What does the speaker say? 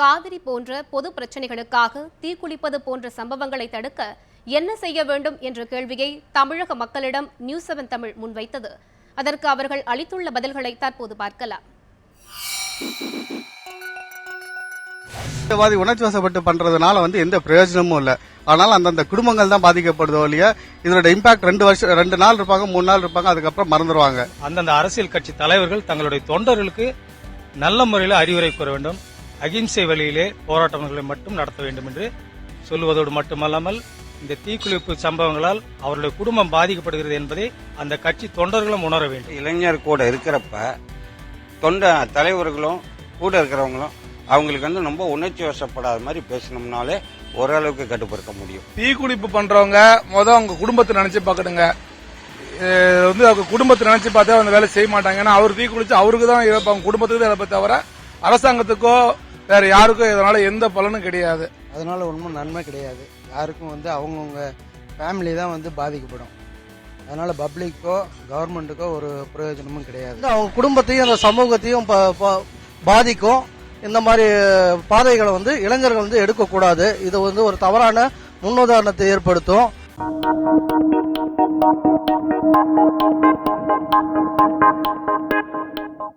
காவிரி போன்ற பொது பிரச்சனைகளுக்காக தீக்குளிப்பது போன்ற சம்பவங்களை தடுக்க என்ன செய்ய வேண்டும் என்ற கேள்வியை தமிழக மக்களிடம் நியூஸ் செவன் தமிழ் முன்வைத்தது. அதற்கு அவர்கள் அளித்துள்ள பதில்களை தற்போது பார்க்கலாம். வாதி உணர்ச்சி வசப்பட்டு பண்றதுனால வந்து எந்த பிரயோஜனமும் இல்ல. ஆனால் அந்தந்த குடும்பங்கள் தான் பாதிக்கப்படுதோ இல்லையா இதோட இம்பாக்ட் ரெண்டு வருஷம் ரெண்டு நாள் இருப்பாங்க மூணு நாள் இருப்பாங்க அதுக்கப்புறம் மறந்துடுவாங்க அந்தந்த அரசியல் கட்சி தலைவர்கள் தங்களுடைய தொண்டர்களுக்கு நல்ல முறையில் அறிவுரை கூற வேண்டும். அகிம்சை வழியிலே போராட்டங்களை மட்டும் நடத்த வேண்டும் என்று சொல்லுவதோடு மட்டுமல்லாமல் இந்த தீக்குளிப்பு சம்பவங்களால் அவருடைய குடும்பம் பாதிக்கப்படுகிறது என்பதை அந்த கட்சி தொண்டர்களும் உணர வேண்டும். இளைஞர் கூட இருக்கிறப்ப தொண்ட தலைவர்களும் கூட இருக்கிறவங்களும் அவங்களுக்கு வந்து ரொம்ப உணர்ச்சி வசப்படாத மாதிரி பேசினோம்னாலே ஓரளவுக்கு கட்டுப்படுத்த முடியும். தீக்குளிப்பு பண்றவங்க முத அவங்க குடும்பத்தை நினைச்சு பார்க்கணுங்க வந்து அவங்க குடும்பத்தை நினைச்சு பார்த்தா அந்த வேலை செய்ய மாட்டாங்க. ஏன்னா அவர் தீக்குளிச்சு அவருக்கு தான் அவங்க குடும்பத்துக்கு தான் இழப்பே தவிர அரசாங்கத்துக்கோ வேற யாருக்கும் இதனால எந்த பலனும் கிடையாது. அதனால ஒன்றும் நன்மை கிடையாது. யாருக்கும் வந்து அவங்கவுங்க ஃபேமிலி தான் வந்து பாதிக்கப்படும். அதனால பப்ளிக்கோ கவர்மெண்ட்டுக்கோ ஒரு பிரயோஜனமும் கிடையாது. அவங்க குடும்பத்தையும் அந்த சமூகத்தையும் ப- ப- பாதிக்கும். இந்த மாதிரி பாதைகளை வந்து இளைஞர்கள் வந்து எடுக்கக்கூடாது. இது வந்து ஒரு தவறான முன்னுதாரணத்தை ஏற்படுத்தும்.